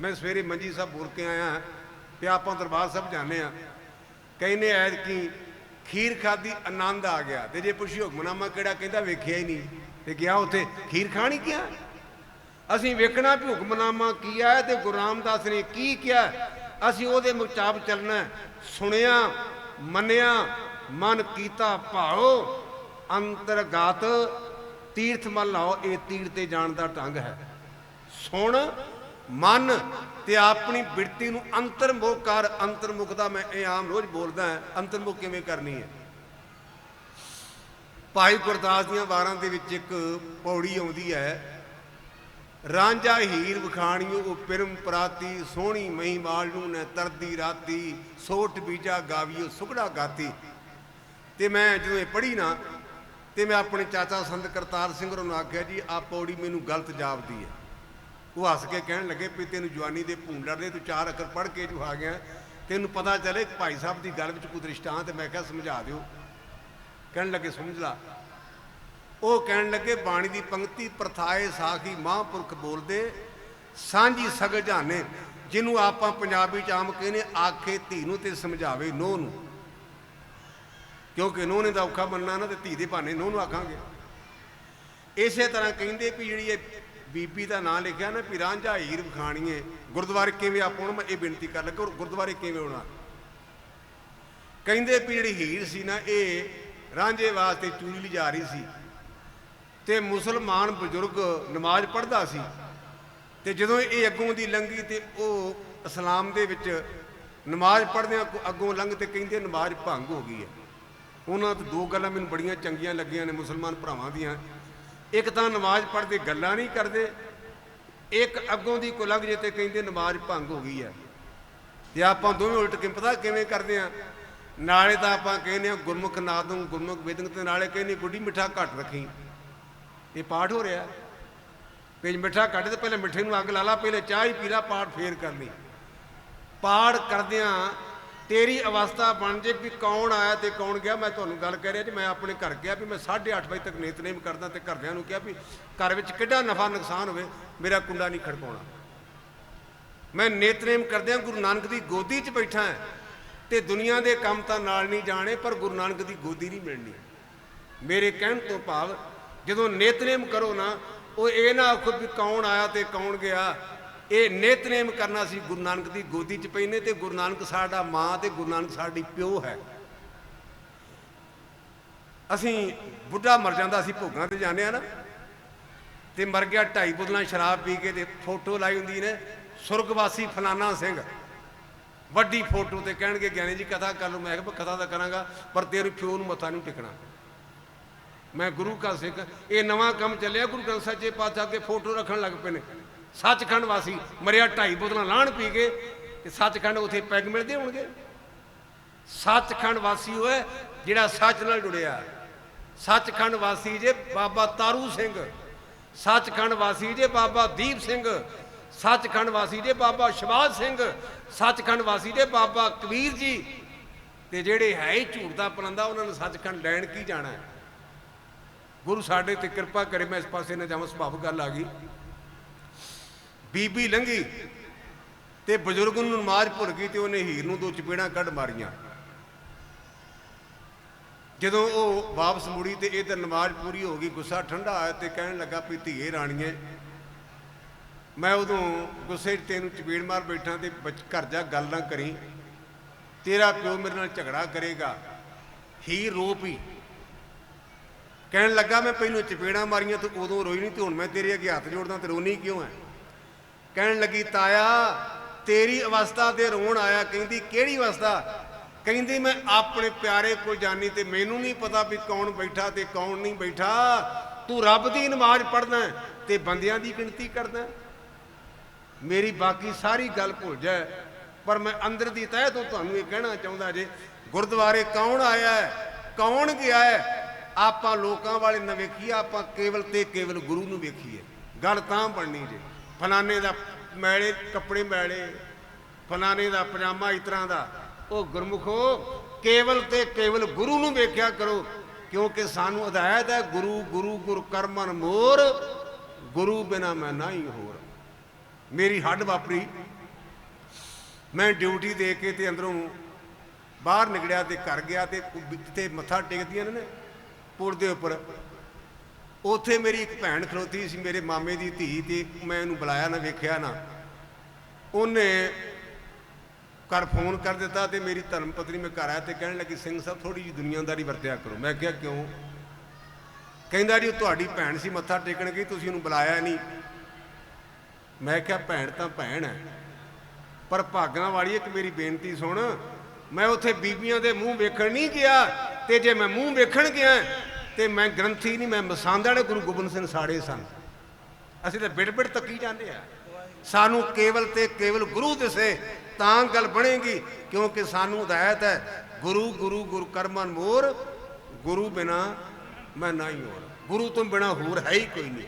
ਮੈਂ ਸਵੇਰੇ ਮੰਜੀ ਸਾਹਿਬ ਬੋਲ ਕੇ ਆਇਆ, ਤੇ ਆਪਾਂ ਦਰਬਾਰ ਸਾਹਿਬ ਜਾਂਦੇ ਆ ਕਹਿੰਦੇ ਐਦ ਕੀ ਖੀਰ ਖਾਦੀ ਆਨੰਦ ਆ ਗਿਆ। ਤੇ ਜੇ ਪੁੱਛੀ ਹੁਕਮਨਾਮਾ ਕਿਹੜਾ, ਕਹਿੰਦਾ ਵੇਖਿਆ ਹੀ ਨਹੀਂ। ਤੇ ਗਿਆ ਉੱਥੇ, ਖੀਰ ਖਾਣੀ ਕਿਹਾ ਅਸੀਂ ਵੇਖਣਾ ਵੀ ਹੁਕਮਨਾਮਾ ਕੀ ਹੈ ਤੇ ਗੁਰੂ ਰਾਮਦਾਸ ਨੇ ਕੀ ਕਿਹਾ। ਅਸੀਂ ਉਹਦੇ ਮੁਤਾਬਕ ਚੱਲਣਾ ਸੁਣਿਆ, ਮੰਨਿਆ, ਮਨ ਕੀਤਾ ਭਾਓ ਅੰਤਰਗਤ, ਤੀਰਥ ਮਨ ਲਾਓ, ਇਹ ਤੀਰ ਤੇ ਜਾਣ ਦਾ ਢੰਗ ਹੈ। ਸੁਣ ਮਨ ਤੇ ਆਪਣੀ ਬਿਰਤੀ ਨੂੰ ਅੰਤਰਮੁਖ ਕਰ, ਅੰਤਰਮੁਖ ਦਾ ਮੈਂ ਇਹ ਆਮ ਰੋਜ਼ ਬੋਲਦਾ ਹਾਂ, ਅੰਤਰਮੁਖ ਕਿਵੇਂ ਕਰਨੀ ਹੈ? ਭਾਈ ਗੁਰਦਾਸ ਦੀਆਂ ਵਾਰਾਂ ਦੇ ਵਿੱਚ ਇੱਕ ਪੌੜੀ ਆਉਂਦੀ ਹੈ, ਰਾਂਝਾ ਹੀਰ ਵਖਾਣੀਓ, ਉਹ ਪਿਰਮ ਪ੍ਰਾਤੀ, ਸੋਹਣੀ ਮਹੀਮਾਲ ਨੂੰ ਨੇ ਤਰਦੀ ਰਾਤੀ, ਸੋਠ ਬੀਜਾ ਗਾਵੀਓ, ਸੁਗੜਾ ਗਾਤੀ। ਤੇ ਮੈਂ ਜਦੋਂ ਇਹ ਪੜ੍ਹੀ ਨਾ, ਤੇ ਮੈਂ ਆਪਣੇ ਚਾਚਾ ਸੰਤ ਕਰਤਾਰ ਸਿੰਘ ਹੋਰਾਂ ਨੂੰ ਆਖਿਆ, ਜੀ ਆ ਪੌੜੀ ਮੈਨੂੰ ਗਲਤ ਜਾਪਦੀ ਹੈ। ਉਹ ਹੱਸ ਕੇ ਕਹਿਣ ਲੱਗੇ ਵੀ ਤੈਨੂੰ ਜਵਾਨੀ ਦੇ ਭੂੰਡ ਲੜਦੇ ਤੂੰ ਚਾਰ ਅੱਖਰ ਪੜ੍ਹ ਕੇ ਜੋ ਆ ਗਿਆ। ਤੈਨੂੰ ਪਤਾ ਚੱਲੇ ਭਾਈ ਸਾਹਿਬ ਦੀ ਗੱਲ ਵਿੱਚ ਕੋਈ ਦ੍ਰਿਸ਼ਟਾਂਤ ਮੈਂ ਕਿਹਾ ਸਮਝਾ ਦਿਓ। ਕਹਿਣ ਲੱਗੇ, ਸਮਝ ਲਾ। ਉਹ ਕਹਿਣ ਲੱਗੇ, ਬਾਣੀ ਦੀ ਪੰਕਤੀ ਪ੍ਰਥਾਏ ਸਾਖੀ ਮਹਾਂਪੁਰਖ ਬੋਲਦੇ ਸਾਂਝੀ ਸਗਜਾਨੇ ਜਿਹਨੂੰ ਆਪਾਂ ਪੰਜਾਬੀ ਚ ਆਮ ਕਹਿੰਦੇ ਆਖੇ ਧੀ ਨੂੰ ਤੇ ਸਮਝਾਵੇ ਨੋਹ ਨੂੰ। ਕਿਉਂਕਿ ਨੋਹ ਨੇ ਤਾਂ ਔਖਾ ਮੰਨਣਾ ਨਾ ਤੇ ਧੀ ਦੇ ਬਹਾਨੇ ਨੋਹ ਨੂੰ ਆਖਾਂਗੇ। ਇਸੇ ਤਰ੍ਹਾਂ ਕਹਿੰਦੇ ਵੀ ਜਿਹੜੀ ਇਹ ਬੀਬੀ ਦਾ ਨਾਂ ਲਿਖਿਆ ਨਾ ਵੀ ਰਾਂਝਾ ਹੀਰ ਵਖਾਣੀਏ। ਗੁਰਦੁਆਰੇ ਕਿਵੇਂ ਆਪਾਂ ਨੂੰ ਮੈਂ ਇਹ ਬੇਨਤੀ ਕਰ ਲੱਗਾ ਗੁਰਦੁਆਰੇ ਕਿਵੇਂ ਹੋਣਾ? ਕਹਿੰਦੇ ਵੀ ਜਿਹੜੀ ਹੀਰ ਸੀ ਨਾ, ਇਹ ਰਾਂਝੇ ਵਾਸਤੇ ਚੂੜੀ ਲਈ ਜਾ ਰਹੀ ਸੀ। ਤੇ ਮੁਸਲਮਾਨ ਬਜ਼ੁਰਗ ਨਮਾਜ਼ ਪੜ੍ਹਦਾ ਸੀ। ਤੇ ਜਦੋਂ ਇਹ ਅੱਗੋਂ ਦੀ ਲੰਗੀ ਤੇ ਉਹ ਇਸਲਾਮ ਦੇ ਵਿੱਚ ਨਮਾਜ਼ ਪੜ੍ਹਦਿਆਂ ਅੱਗੋਂ ਲੰਘ ਤੇ ਕਹਿੰਦੇ ਨਮਾਜ਼ ਭੰਗ ਹੋ ਗਈ ਹੈ। ਉਹਨਾਂ ਤੋਂ ਦੋ ਗੱਲਾਂ ਮੈਨੂੰ ਬੜੀਆਂ ਚੰਗੀਆਂ ਲੱਗੀਆਂ ਨੇ ਮੁਸਲਮਾਨ ਭਰਾਵਾਂ ਦੀਆਂ। ਇੱਕ ਤਾਂ ਨਮਾਜ਼ ਪੜ੍ਹਦੇ ਗੱਲਾਂ ਨਹੀਂ ਕਰਦੇ, ਇੱਕ ਅੱਗੋਂ ਦੀ ਕੋ ਲੰਘ ਜੇ ਤੇ ਕਹਿੰਦੇ ਨਮਾਜ਼ ਭੰਗ ਹੋ ਗਈ ਹੈ। ਤੇ ਆਪਾਂ ਦੋਵੇਂ ਉਲਟ ਕੇ ਪਤਾ ਕਿਵੇਂ ਕਰਦੇ ਆ ਨਾਲੇ ਤਾਂ ਆਪਾਂ ਕਹਿੰਦੇ ਆ ਗੁਰਮੁਖ ਨਾਦੰ ਗੁਰਮੁਖ ਵੇਦਨ ਤੇ ਨਾਲੇ ਕਹਿੰਦੇ ਗੁੱਡੀ ਮਿੱਠਾ ਘੱਟ ਰੱਖੀ। ਇਹ ਪਾਠ ਹੋ ਰਿਹਾ। ਪੇਜ ਮਿੱਠਾ ਕੱਢ ਤੇ ਪਹਿਲੇ ਮਿੱਠੇ ਨੂੰ ਅੱਗ ਲਾ ਲਾ, ਪਹਿਲੇ ਚਾਹ ਹੀ ਪੀ ਲਾ, ਪਾਠ ਫੇਰ ਕਰ ਲਈ। ਪਾਠ ਕਰਦਿਆਂ ਤੇਰੀ ਅਵਸਥਾ ਬਣ ਜੇ ਵੀ ਕੌਣ ਆਇਆ ਤੇ ਕੌਣ ਗਿਆ, ਮੈਂ ਤੁਹਾਨੂੰ ਗੱਲ ਕਹਿ ਰਿਹਾ ਜੀ, ਮੈਂ ਆਪਣੇ ਘਰ ਗਿਆ ਵੀ ਮੈਂ 8:30 ਵਜੇ ਤੱਕ ਨਿਤਨੇਮ ਕਰਦਾ ਤੇ ਘਰਦਿਆਂ ਨੂੰ ਕਿਹਾ ਵੀ ਘਰ ਵਿੱਚ ਕਿੱਡਾ ਨਫਾ ਨੁਕਸਾਨ ਹੋਵੇ, ਮੇਰਾ ਕੁੰਡਾ ਨਹੀਂ ਖੜਕਾਉਣਾ। ਮੈਂ ਨਿਤਨੇਮ ਕਰਦਿਆਂ ਗੁਰੂ ਨਾਨਕ ਦੀ ਗੋਦੀ 'ਚ ਬੈਠਾ ਹਾਂ ਤੇ ਦੁਨੀਆ ਦੇ ਕੰਮ ਤਾਂ ਨਾਲ ਨਹੀਂ ਜਾਣੇ, ਪਰ ਗੁਰੂ ਨਾਨਕ ਦੀ ਗੋਦੀ ਨਹੀਂ ਮਿਲਣੀ। ਮੇਰੇ ਕਹਿਣ ਤੋਂ ਭਾਵ ਜਦੋਂ ਨਿਤਨੇਮ ਕਰੋ ਨਾ, ਉਹ ਇਹ ਨਾ ਆਖੋ ਵੀ ਕੌਣ ਆਇਆ ਤੇ ਕੌਣ ਗਿਆ ਇਹ ਨਿਤਨੇਮ ਕਰਨਾ ਸੀ ਗੁਰੂ ਨਾਨਕ ਦੀ ਗੋਦੀ 'ਚ ਪੈਨੇ ਤੇ ਗੁਰੂ ਨਾਨਕ ਸਾਡਾ ਮਾਂ ਤੇ ਗੁਰੂ ਨਾਨਕ ਸਾਡੀ ਪਿਓ ਹੈ। ਅਸੀਂ ਬੁੱਢਾ ਮਰ ਜਾਂਦਾ ਅਸੀਂ ਭੋਗਾਂ ਤੇ ਜਾਂਦੇ ਆ ਨਾ, ਤੇ ਮਰ ਗਿਆ ਢਾਈ ਬੋਤਲਾਂ ਸ਼ਰਾਬ ਪੀ ਕੇ ਤੇ ਫੋਟੋ ਲਾਈ ਹੁੰਦੀ ਨੇ, ਸੁਰਗਵਾਸੀ ਫਲਾਨਾ ਸਿੰਘ। ਵੱਡੀ ਫੋਟੋ ਤੇ ਕਹਿਣਗੇ, ਗਿਆਨੀ ਜੀ, ਕਥਾ ਕਰ ਲਓ। ਮੈਂ ਕਿਹਾ ਕਥਾ ਤਾਂ ਕਰਾਂਗਾ, ਪਰ ਤੇਰੇ ਪਿਓ ਨੂੰ ਮੱਥਾ ਨਹੀਂ ਟਿਕਣਾ। ਮੈਂ ਗੁਰੂ ਕਾ ਸਿੱਖ, ਇਹ ਨਵਾਂ ਕੰਮ ਚੱਲਿਆ, ਗੁਰੂ ਗ੍ਰੰਥ ਸਾਹਿਬ ਜੀ ਪਾਤਸ਼ਾਹ ਤੇ ਫੋਟੋ ਰੱਖਣ ਲੱਗ ਪਏ ਨੇ। ਸੱਚਖੰਡ ਵਾਸੀ ਮਰਿਆ ਢਾਈ ਬੋਤਲਾਂ ਲਾਣ ਪੀ ਕੇ ਤੇ ਸੱਚਖੰਡ ਉਥੇ ਪੈਗ ਮਿਲਦੇ ਹੋਣਗੇ। ਸੱਚਖੰਡ ਵਾਸੀ ਹੋਏ ਜਿਹੜਾ ਸੱਚ ਨਾਲ ਜੁੜਿਆ। ਸੱਚਖੰਡ ਵਾਸੀ ਜੇ ਬਾਬਾ ਤਾਰੂ ਸਿੰਘ, ਸੱਚਖੰਡ ਵਾਸੀ ਜੇ ਬਾਬਾ ਦੀਪ ਸਿੰਘ, ਸੱਚਖੰਡ ਵਾਸੀ ਜੇ ਬਾਬਾ ਸ਼ਿਵਾਜ ਸਿੰਘ, ਸੱਚਖੰਡ ਵਾਸੀ ਜੇ ਬਾਬਾ ਕਬੀਰ ਜੀ ਤੇ ਜਿਹੜੇ ਹੈ ਹੀ ਝੂਠ ਦਾ ਪਲੰਦਾ ਉਹਨਾਂ ਨੂੰ ਸੱਚਖੰਡ ਲੈਣ ਕੀ ਜਾਣਾ ਗੁਰੂ ਸਾਡੇ ਤੇ ਕਿਰਪਾ ਕਰੇ, ਮੈਂ ਇਸ ਪਾਸੇ ਨਾ ਜਾਵਾਂ ਸੁਭਾਵ ਗੱਲ ਆ ਗਈ। ਬੀਬੀ ਲੰਗੀ ਤੇ ਬਜ਼ੁਰਗ ਨੂੰ ਨਮਾਜ਼ ਭੁੱਲ ਗਈ ਤੇ ਉਹਨੇ ਹੀਰ ਨੂੰ ਦੋ ਚਪੇੜਾਂ ਕੱਢ ਮਾਰੀਆਂ। ਜਦੋਂ ਉਹ ਵਾਪਸ ਮੁੜੀ ਤੇ ਇਹ ਤਾਂ ਨਮਾਜ਼ ਪੂਰੀ ਹੋ ਗਈ, ਗੁੱਸਾ ਠੰਡਾ ਆਇਆ ਤੇ ਕਹਿਣ ਲੱਗਾ ਵੀ ਧੀਏ ਰਾਣੀਏ, ਮੈਂ ਉਦੋਂ ਗੁੱਸੇ 'ਚ ਤੈਨੂੰ ਚਪੇੜ ਮਾਰ ਬੈਠਾ ਤੇ ਬੱਚ- ਘਰ ਜਾ ਗੱਲ ਨਾ ਕਰੀ। ਤੇਰਾ ਪਿਓ ਮੇਰੇ ਨਾਲ ਝਗੜਾ ਕਰੇਗਾ ਹੀ ਰੋ ਪਈ ਕਹਿਣ ਲੱਗਾ ਮੈਂ ਪਹਿਲਾਂ ਚਪੇੜਾਂ ਮਾਰੀਆਂ ਤੇ ਉਦੋਂ ਰੋਈ ਨਹੀਂ ਤੇ ਹੁਣ ਮੈਂ ਤੇਰੇ ਅੱਗੇ ਹੱਥ ਜੋੜਦਾ ਤੇ ਰੋਣੀ ਕਿਉਂ ਹੈ? ਕਹਿਣ ਲੱਗੀ, ਤਾਇਆ, ਤੇਰੀ ਅਵਸਥਾ ਤੇ ਰੋਣ ਆਇਆ, ਕਹਿੰਦੀ, ਕਿਹੜੀ ਅਵਸਥਾ? ਕਹਿੰਦੀ, ਮੈਂ ਆਪਣੇ ਪਿਆਰੇ ਕੋਲ ਜਾਨੀ ਤੇ ਮੈਨੂੰ ਨਹੀਂ ਪਤਾ ਵੀ ਕੌਣ ਬੈਠਾ ਤੇ ਕੌਣ ਨਹੀਂ ਬੈਠਾ। ਤੂੰ ਰੱਬ ਦੀ ਨਮਾਜ਼ ਪੜ੍ਹਦਾ ਤੇ ਬੰਦਿਆਂ ਦੀ ਗਿਣਤੀ ਕਰਦਾ ਮੇਰੀ ਬਾਕੀ ਸਾਰੀ ਗੱਲ ਭੁੱਲ ਜਾ ਪਰ ਮੈਂ ਅੰਦਰ ਦੀ ਤਹਿ ਤੋਂ ਤੁਹਾਨੂੰ ਇਹ ਕਹਿਣਾ ਚਾਹੁੰਦਾ ਜੇ, ਗੁਰਦੁਆਰੇ ਕੌਣ ਆਇਆ ਹੈ? ਕੌਣ ਗਿਆ ਹੈ? ਆਪਾਂ ਲੋਕਾਂ ਵਾਲੇ ਨਾ ਵੇਖੀਏ, ਆਪਾਂ ਕੇਵਲ ਤੇ ਕੇਵਲ ਗੁਰੂ ਨੂੰ ਵੇਖੀਏ। ਗੱਲ ਤਾਂ ਬਣਨੀ ਜੇ। ਫਲਾਣੇ ਦਾ ਮੈਲੇ, ਕੱਪੜੇ ਮੈਲੇ, ਫਲਾਣੇ ਦਾ ਪਜਾਮਾ ਇਸ ਤਰ੍ਹਾਂ ਦਾ। ਉਹ ਗੁਰਮੁਖੋ, ਕੇਵਲ ਤੇ ਕੇਵਲ ਗੁਰੂ ਨੂੰ ਵੇਖਿਆ ਕਰੋ, ਕਿਉਂਕਿ ਸਾਨੂੰ ਹਦਾਇਤ ਹੈ, ਗੁਰੂ ਗੁਰੂ ਗੁਰ ਕਰਮਨ ਮੋਰ, ਗੁਰੂ ਬਿਨਾ ਮੈਂ ਨਹੀਂ ਹੋਰ। ਮੇਰੀ ਹੱਡ ਵਾਪਰੀ। ਮੈਂ ਡਿਊਟੀ ਦੇ ਕੇ ਤੇ ਅੰਦਰੋਂ ਬਾਹਰ ਨਿਕਲਿਆ ਤੇ ਘਰ ਗਿਆ ਤੇ ਤੇ ਮੱਥਾ ਟੇਕਦੀਆਂ ਨੇ ਪੁਲ ਦੇ ਉੱਪਰ। ਉੱਥੇ ਮੇਰੀ ਇੱਕ ਭੈਣ ਖਲੋਤੀ ਸੀ, ਮੇਰੇ ਮਾਮੇ ਦੀ ਧੀ ਤੇ ਮੈਂ ਇਹਨੂੰ ਬੁਲਾਇਆ ਨਾ, ਵੇਖਿਆ ਨਾ। ਉਹਨੇ ਘਰ ਫੋਨ ਕਰ ਦਿੱਤਾ ਤੇ ਮੇਰੀ ਧਰਮ ਪਤਨੀ ਮੈਂ ਘਰ ਆਇਆ ਤੇ ਕਹਿਣ ਲੱਗੀ, ਸਿੰਘ ਸਾਹਿਬ ਥੋੜੀ ਜਿਹੀ ਦੁਨੀਆਦਾਰੀ ਵਰਤਿਆ ਕਰੋ। ਮੈਂ ਕਿਹਾ, ਕਿਉਂ? ਕਹਿੰਦਾ, ਜੀ, ਉਹ ਤੁਹਾਡੀ ਭੈਣ ਸੀ, ਮੱਥਾ ਟੇਕਣ ਗਈ, ਤੁਸੀਂ ਉਹਨੂੰ ਬੁਲਾਇਆ ਨਹੀਂ। ਮੈਂ ਕਿਹਾ, ਭੈਣ ਤਾਂ ਭੈਣ ਹੈ, ਪਰ ਭਾਗਾਂ ਵਾਲੀ ਇੱਕ ਮੇਰੀ ਬੇਨਤੀ ਸੁਣ। ਮੈਂ ਉੱਥੇ ਬੀਬੀਆਂ ਦੇ ਮੂੰਹ ਵੇਖਣ ਨਹੀਂ ਗਿਆ ਤੇ ਜੇ ਮੈਂ ਮੂੰਹ ਵੇਖਣ ਗਿਆ ਤੇ ਮੈਂ ਗ੍ਰੰਥੀ ਨਹੀਂ, ਮੈਂ ਮਸਾਂਦੜ ਗੁਰੂ ਗੋਬਿੰਦ ਸਿੰਘ ਸਾੜੇ ਸਨ। ਅਸੀਂ ਤਾਂ ਬਿੜ ਬਿੜ ਤੱਕੀ ਜਾਂਦੇ ਆ। ਸਾਨੂੰ ਕੇਵਲ ਤੇ ਕੇਵਲ ਗੁਰੂ ਦਿਸੇ, ਤਾਂ ਗੱਲ ਬਣੇਗੀ, ਕਿਉਂਕਿ ਸਾਨੂੰ ਹਦਾਇਤ ਹੈ, ਗੁਰੂ ਗੁਰੂ, ਗੁਰ ਕਰਮਨ ਮੋਰ, ਗੁਰੂ ਬਿਨਾ ਮੈਂ ਨਹੀਂ ਹੋਰ ਗੁਰੂ ਤੋਂ ਬਿਨਾ ਹੋਰ ਹੈ ਹੀ ਕੋਈ ਨਹੀਂ।